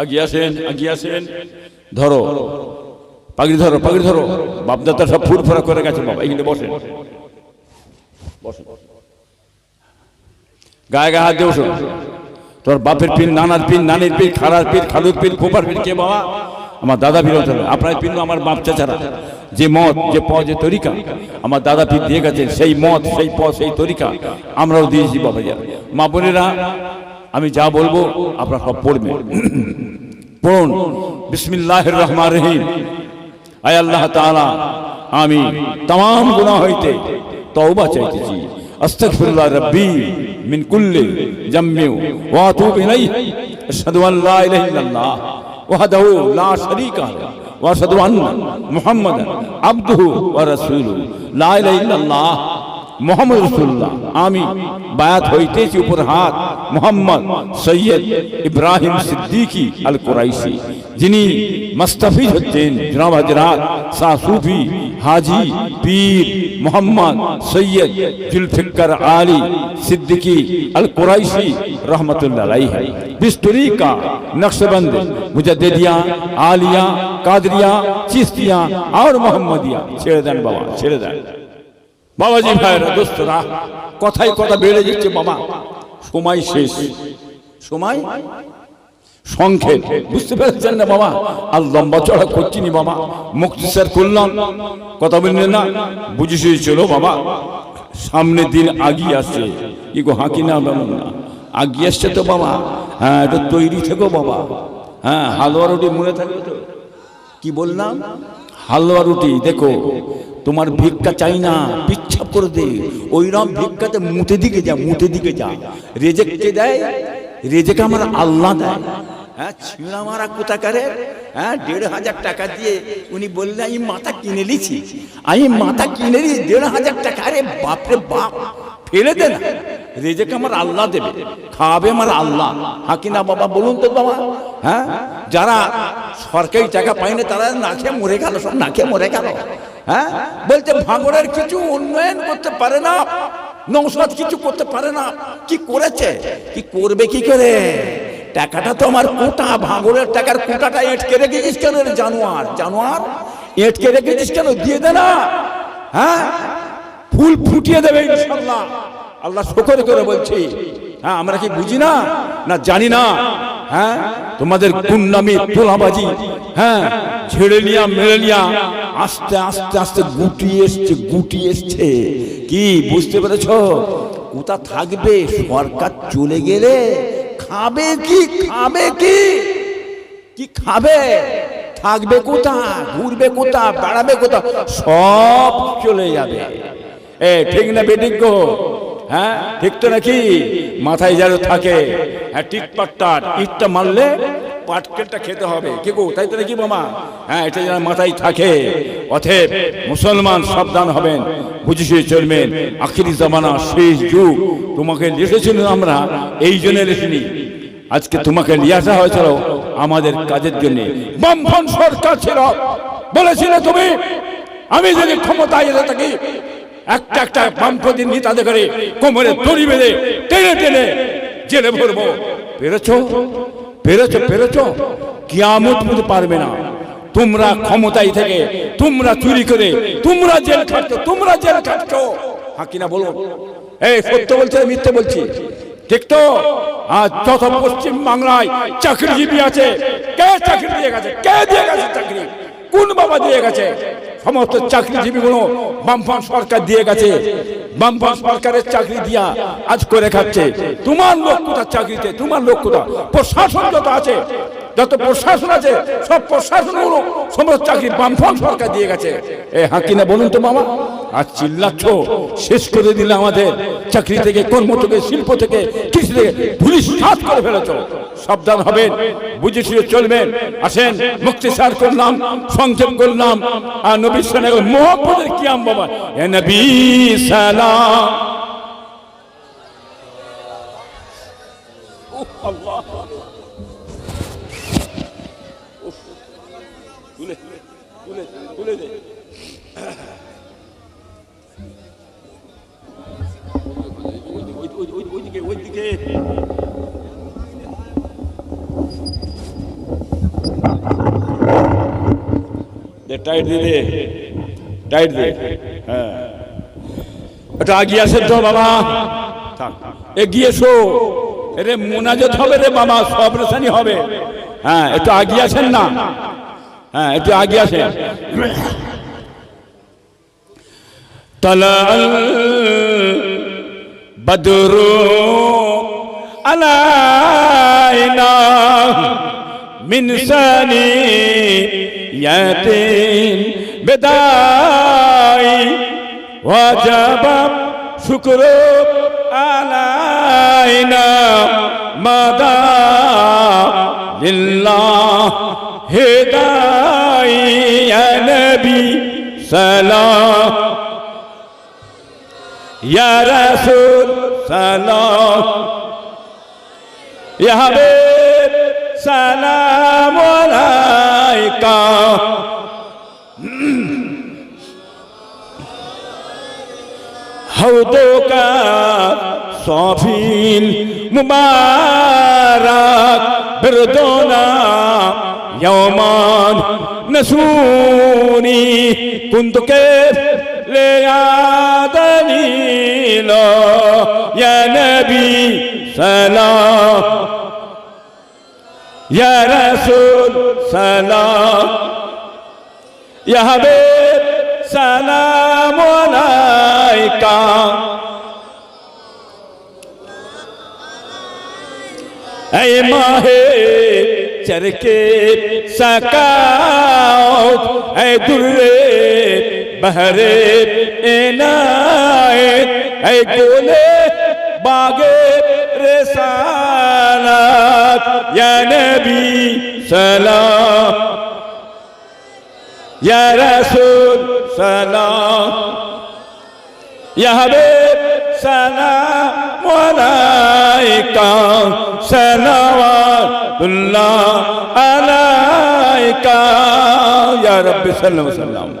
আগিয়ে আসেন আগিয়ে ধরো পাগড়ি ধরো পাগড়ি ধরো। বাপদাতা সব ফুরফুরা করে গেছে বাবা এখানে বসেন। বসেন গায়ে গায়ে হাত দিয়ে বসো। তোর বাপের পীর নানার পীর নানির পীর খালার পীর খালুর পীর ফুপার পীর কে বাবা? আমার দাদা পীর হতে আপনার পীর না আমার বাপ চাচারা। যে মত যে প যে তরিকা আমার দাদা পীর দিয়ে গেছেন সেই মত সেই প সেই তরিকা আমরাও দিয়েছি বাবা যা মা বোনেরা আমি যা বলবো আপনারা সব পড়বেন পড়ুন বিসমিল্লাহ রহমান রহিম আয় আল্লাহ তাআলা আমি तमाम গুনাহ হইতে তওবা চাইতেছি আস্তাগফিরুল্লাহ রাব্বি মিন কুল্লি জামমি ওয়া আতুবু ইলাইহি আশহাদু আন লা ইলাহা ইল্লাল্লাহ ওয়াহদাহু লা শারীকা লাহু ওয়া আশহাদু আন্না মুহাম্মাদান আবদুহু ওয়া রাসূলুহু লা ইলাহা ইল্লাল্লাহ মোহাম্মদ রসুল্লাহ আমি বায়াত হইতেছি উপর হাত মোহাম্মদ সৈয়দ ইব্রাহিম সিদ্দিকি আল কুরাইশি যিনি মাস্তাফিজ হচ্ছেন জনাব হাজরাত শাহ সুফি হাজি পীর মোহাম্মদ সৈয়দ জুলফিকার আলী सिद्दीकी अल कुरैशी रहमतुल्लाह अलैह बिस तरीका नक्शबंद मुजद्दिदिया आलिया कादरिया चिश्तिया और मोहम्मदिया ছেড়ে দেন বাবা ছেড়ে দেন বাবাজি ভাইরা দোস্তরা কথাই কথা বেড়ে যাচ্ছে বাবা। সময় শেষ। সময়? সংক্ষেপ। বুঝতে পেরেছেন না বাবা? আর লম্বা চড়া করছি নি বাবা। মুক্তি স্যার করলাম কথা বললেন না? বুঝিস চলো বাবা। সামনে দিন আগিয়ে আসছে। কি গো, হাঁকি না বেমন না? আগিয়ে আসছে তো বাবা। হ্যাঁ এটা তৈরি থেকো বাবা। হ্যাঁ হালুয়া রুটি মনে থাকবে তো? কি বললাম? হালুয়া রুটি, দেখো। তোমার ভিক্ষা চাই না, পিচ্ছাপ করে দে। ওইরকম ভিক্ষাতে মুতে দিকে যা, মুতে দিকে যা। রেজেক কে দেয়, রেজেক আমার আল্লাহ দেয়। হ্যাঁ ছিঁড়া মারা কোথাকারে? হ্যাঁ দেড় হাজার টাকা দিয়ে উনি বললেন, আমি মাথা কিনে নিছি আমি মাথা কিনে নিই দেড় হাজার টাকা। আরে বাপরে বাপ, ফেলে দে না। রেজেক আমার আল্লাহ দেবে খাওয়াবে আমার আল্লাহ। হাকিনা বাবা, বলুন তো বাবা হ্যাঁ যারা সরকারি টাকা পায় না তারা না খেয়ে মরে গেল, সব না খেয়ে মরে গেল। হ্যাঁ? বলতে ভাঙড়ের কিছু উন্নয়ন করতে পারে না, নৌসাদ কিছু করতে পারে না। কি করেছে? কি করবে কি করে? টাকাটা তো আমার কোটা, ভাঙড়ের টাকার কোটাটা এটকে রেখেছিস কেন জানোয়ার? জানোয়ার, এটকে রেখেছিস কেন? দিয়ে দে না। হ্যাঁ? ফুল ফুটিয়ে দেবে ইনশাল্লাহ আল্লাহ শকর করে বলছি হ্যাঁ আমরা কি বুঝি না? না জানি না। হ্যাঁ? তোমাদের কুন্নামি তোলাবাজি হ্যাঁ? ছেড়ে নিয়া, মেরে নিয়া, আস্তে আস্তে আস্তে গুটি এসছে গুটি এসছে। কি, বুঝতে পেরেছ? কোথা থাকবে? সরকার চলে গেলে খাবে কি খাবে কি? কি খাবে? থাকবে কোথা? ঘুরবে কোথা? বেড়াবে কোথা? সব চলে যাবে। এ, ঠিক না বেটিক গো? হ্যাঁ ঠিক তো নাকি? মাথায় যেন থাকে। হ্যাঁ টিক পাট্টার ইটটা মারলে পাটকেলটা খেতে হবে। কি গো, তাই তো নাকি মামা? হ্যাঁ এটা যেন মাথায় থাকে। অথেব মুসলমান সাবধান হবেন। বুঝিয়ে চলবেন আখিরি জামানা শেষ যুগ। তোমাকে লিখেছিল আমরা, এই জন্য লিখিনি। আজকে তোমাকে নিয়ে আসা হয়েছিল আমাদের কাজের জন্য। বামফন সরকার ছিল। বলেছিলে তুমি, আমি যদি ক্ষমতায় এসে থাকি একটা একটা বামপন্থী নেতাদের করে কোমরে দড়ি বেঁধে টেনে টেনে জেলে ভরবো। পেরেছ? পেরেছ পেরেছ? কিয়ামত পর্যন্ত পারবে না। তোমরা ক্ষমতায় থেকে, তোমরা চুরি করে, তোমরা জেল খাটছো, তোমরা জেল খাটছো। হ্যাঁ কিনা বলো? এই সত্য বলছে মিথ্যে বলছি? ঠিক তো আজ যত পশ্চিম বাংলায় চাকরিজীবী আছে, কে চাকরি দিয়ে গেছে? কে দিয়ে গেছে চাকরি? কোন বাবা দিয়ে গেছে? সমস্ত চাকরিজীবী গুলো বামফান সরকার দিয়ে গেছে। বামফান সরকারের চাকরি দিয়া আজ করে খাচ্ছে। তোমার লোক চাকরিতে? তোমার লোক প্রশাসন যত আছে, যত প্রশাসন আছে, সব প্রশাসনগুলো সমস্ত চাকরি বামফান সরকার দিয়ে গেছে। এ হাকিনা বলুন তো মামা আর চিল্লাচ্ছ, শেষ করে দিলে আমাদের চাকরি থেকে কর্ম থেকে শিল্প থেকে, কৃষি থেকে পুলিশ করে ফেলেছ। সাবধান হবেন। বুঝে শুয়ে চলবেন। আসেন মুক্তি সার করলাম সংযম করলাম। আর নবী সালাম মোহাম্মদের কিয়াম বাবা? এ নবী সালাম। ওইদিকে ওইদিকে। টাইট দিলে টাইট দে। হ্যাঁ। এটা আগিয়ে আসে তো বাবা। এগিয়েছো এরে মোনাজত হবে রে বাবা সবরেশানি হবে। হ্যাঁ একটু আগিয়ে আসেন না। হ্যাঁ একটু আগিয়ে আসেন। তলাল বদরু আলাইনা মিনসানি ثنيات بداي وجب شكر علينا مدى لله هداي يا نبي سلام يا رسول سلام يا حبيب حوضك صافي مبارك بردنا يوما نسوني كنت كيف ليا دليل يا نبي سلام يا رسول سلام يا حبيب سلام الملائکہ اے ماہ چرکے سکاؤت اے درے بہرے اینائت اے گولے باغے رسالات یا نبی سلام یا رسول سلام یا حبیب سلام عليك صلوات الله عليك يا رب صل وسلم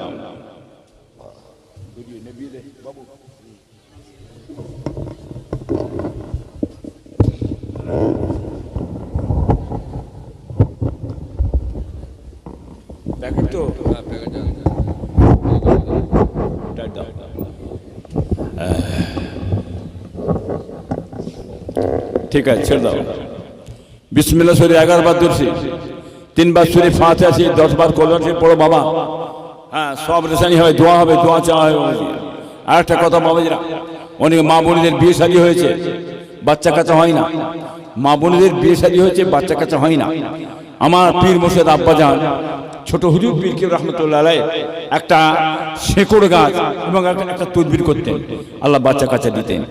ঠিক আছে, ছেড়ে দাও। বিসমিল্লা শরীর এগারো বার দর্শি তিনবার শরীর ফাঁতে আছি দশ বার কল্যাণ শরীর পড়ো বাবা। হ্যাঁ সব রেশানি হয়, দোয়া হবে, দোয়া চাওয়া বাবাজি আর একটা কথা বাবাজিরা, অনেক মা বোনদের বিয়ে শাদী হয়েছে, বাচ্চা কাচ্চা হয় না। মা বোনদের বিয়ে শাদী হয়েছে, বাচ্চা কাচ্চা হয় না। আমার পীর মোর্শেদ আব্বাজান ছোট হুজুর পীর কেউ রহমতুল্লাহ একটা শেকড় গাছ এবং একটা- তদবির করতেন। আল্লাহ বাচ্চা কাচ্চা দিতেন।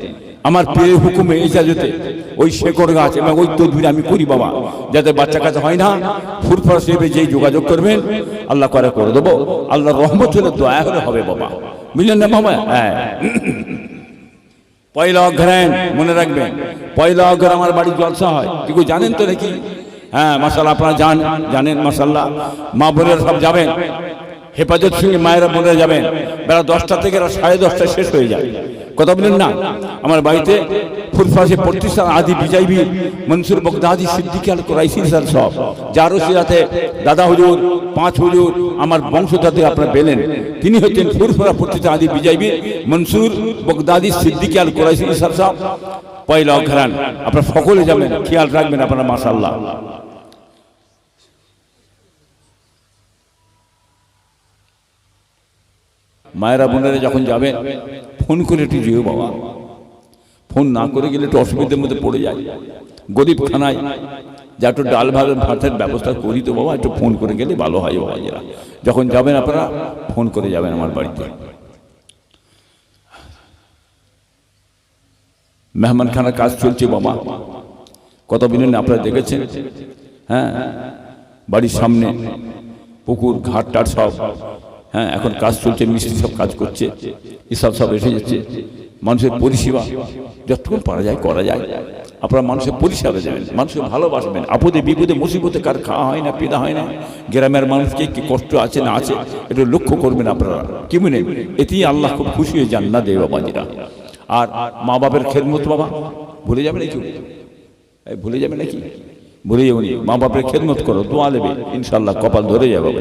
আমার পীরের হুকুমে, ইজাজতে ওই শেকড় গাছ এবং ওই তদবির আমি করি বাবা। যাতে বাচ্চা কাচ্চা হয় না, ফুরফরা শরীফে যেই যোগাযোগ করবেন, আল্লাহ করে করে দেবো। আল্লাহ রহমত হলে দয়া হলে হবে বাবা। বুঝলেন না বাবা? হ্যাঁ। পয়লা অঘ্রায়ণ মনে রাখবেন। পয়লা অঘ্রাণ আমার বাড়ির জলসা হয়। কেউ জানেন তো নাকি? হ্যাঁ মাসাল্লাহ আপনারা জান জানেন মাসাল্লাহ মা বোনেরা সব যাবেন। হেফাজত সঙ্গে মায়েরা বোনেরা যাবেন। বেলা দশটা থেকে সাড়ে দশটায় শেষ হয়ে যায়। কথা বলেন না? আমার বাড়িতে ফুরফাসে প্রতিষ্ঠান আদি বিজয়বীর মনসুর বগদাদি, সিদ্দিকি আল স্যার সব। যারও সিরাতে দাদা হুজুর, পাঁচ হুজুর, আমার বংশধাতে আপনারা পেলেন। তিনি হচ্ছেন ফুরফুরা প্রতিষ্ঠান আদি বিজয়বীর মনসুর বগদাদি, সিদ্দিকি আল স্যার সব। পয়লা অঘরান আপনারা সকলে যাবেন, খেয়াল রাখবেন আপনারা মাসাল্লাহ মায়েরা, বোনেরা যখন যাবেন ফোন করে একটু যেও বাবা। ফোন না করে গেলে একটু অসুবিধার মধ্যে পড়ে যায়। গরিব খানায় যা একটু ডাল ভাত ভাতের ব্যবস্থা করি তো বাবা, একটু ফোন করে গেলে ভালো হয় বাবা যখন যাবেন আপনারা, ফোন করে যাবেন আমার বাড়িতে। মেহমানখানার কাজ চলছে বাবা। কত বিনিয়োগ আপনারা দেখেছেন? হ্যাঁ? বাড়ির সামনে পুকুর, ঘাট, টাট সব। হ্যাঁ এখন কাজ চলছে, মিস্ত্রি সব কাজ করছে এসব সব এসে যাচ্ছে। মানুষের পরিষেবা যতক্ষণ পারা যায়, করা যায়। আপনারা মানুষের পরিষেবা দেবেন মানুষকে ভালোবাসবেন। আপদে, বিপদে, মুসিবতে কার খাওয়া হয় না, পেদা হয় না। গ্রামের মানুষকে কি কষ্ট আছে না আছে এটা লক্ষ্য করবেন আপনারা। কি মনে এতেই আল্লাহ খুব খুশি হয়ে যান না দেব বাবাজিরা। আর মা বাপের খেদমত বাবা, ভুলে যাবে নাকি? ভুলে যাবে নাকি? ভুলে যাবে নি মা বাপের খেদমত করো, দোয়া নেবে ইনশাল্লাহ কপাল ধরে যাবে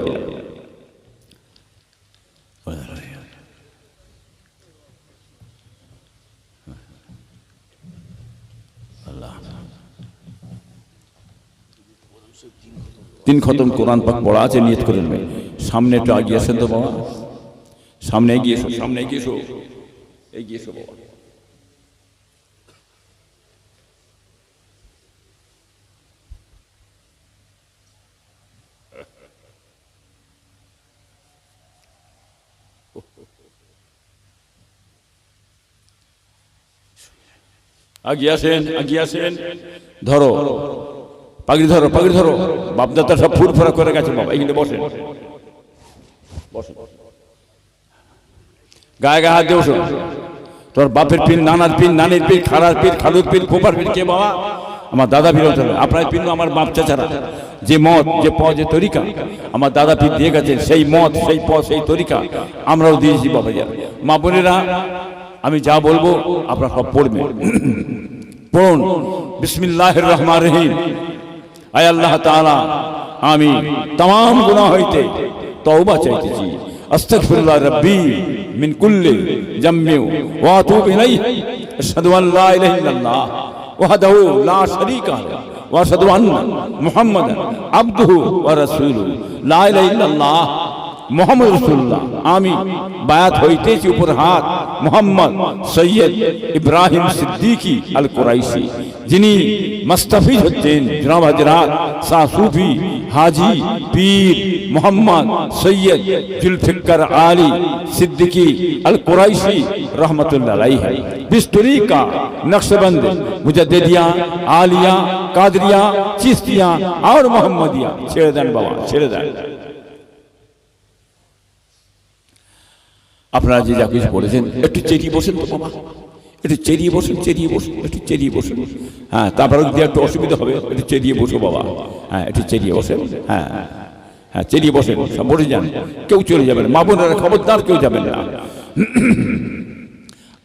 তিন খতম কোরআন পাক পড়া আছে, নিয়ত করে নেবে। সামনে একটু আগিয়েছেন তো বাবা। সামনে গিয়েছো সামনে গিয়েছো এগিয়েছো বাবা। আগিয়ে আসেন আগিয়ে আসেন ধরো পাগড়ি ধরো পাগড়ি ধরো। বাপদাতা সব ফুরফুরা করে গেছে বাবা এখানে বসেন। বসেন। গায়ে গায়ে হাত দিয়ে বসো। তোর বাপের পিন নানার পিন নানির পিন খালার পিন খালুর পিন ফুপার পিন কে বাবা? আমার দাদা পীর হতে আপনার পিন আমার বাপ চাচারা। যে মত যে প যে তরিকা আমার দাদা পীর দিয়ে গেছেন সেই মত সেই প সেই তরিকা আমরাও দিয়েছি বাবা যা মা বোনেরা আমি যা বলব আপনার সব পড়বেন। পড়ুন। বিসমিল্লাহ রহমান রহিম। আয় আল্লাহ তালা আমি তাম গুণা হইতে তওবা চাইতেছি। আস্তাগফিরুল্লাহ রব্বি মিন কুল্লি জাম্মি ওয়া আতুবু ইলাইহি। আশহাদু আন লা ইলাহা ইল্লাল্লাহ ওয়াহদাহু লা শারীকা লাহু ওয়া আশহাদু আন্না মুহাম্মাদান আবদুহু ওয়া রাসূলুহু। লা ইলাহা ইল্লাল্লাহ মোহাম্মদ রসুল্লাহ আমি বায়াত হইতেছি উপর হাত মোহাম্মদ সৈয়দ ইব্রাহিম সিদ্দিকি আল কুরাইশি যিনি মস্তফিজ হচ্ছেন জনাব হজরাত শাহ সুফি হাজি পীর মোহাম্মদ সৈয়দ জুলফিকর আলী सिद्दीकी अल कुरैशी रहमतुल्लाह अलैह बिस्तरी का नक्शबंद मुजद्दिदिया आलिया कादरिया चिश्तिया और मोहम्मदिया ছেড়ে দেন বাবা আপনারা যে যা কিছু বলেছেন, একটু চেরিয়ে বসেন তো বাবা। একটু চেরিয়ে বসুন চেরিয়ে বসুন, একটু চেরিয়ে বসুন। হ্যাঁ তারপরে যদি একটু অসুবিধা হবে, একটু চেরিয়ে বসো বাবা। হ্যাঁ একটু চেরিয়ে বসেন হ্যাঁ। হ্যাঁ চেরিয়ে বসেন, সব বসে যান। কেউ চলে যাবেন মা বোনেরা, খবরদার কেউ যাবেন না।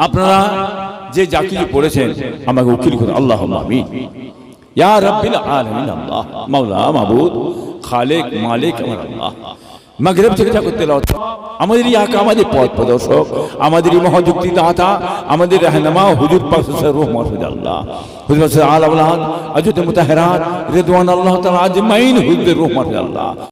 আপনারা যে যা কিছু পড়েছেন আমাকে উকিল করে আল্লাহ আমিন। ইয়া রাব্বিল আলামিন, আল্লাহ মাওলা মাবুদ খালেক মালিক আমার আল্লাহ। মাগরিব থেকে ঠাকুর করতে আমাদের এই আঁকা আমাদের পথ প্রদর্শক, আমাদের মহাযুক্তি দাতা আমাদের রহনামা হুজুর পাশে মাহফুজ আল্লাহ হুজুর আল আল্লাহ আজুত মুতাহহারাত রেদওয়ান আল্লাহ তাআলা আজমাইন হুজুর রূহ মাহফুজ আল্লাহ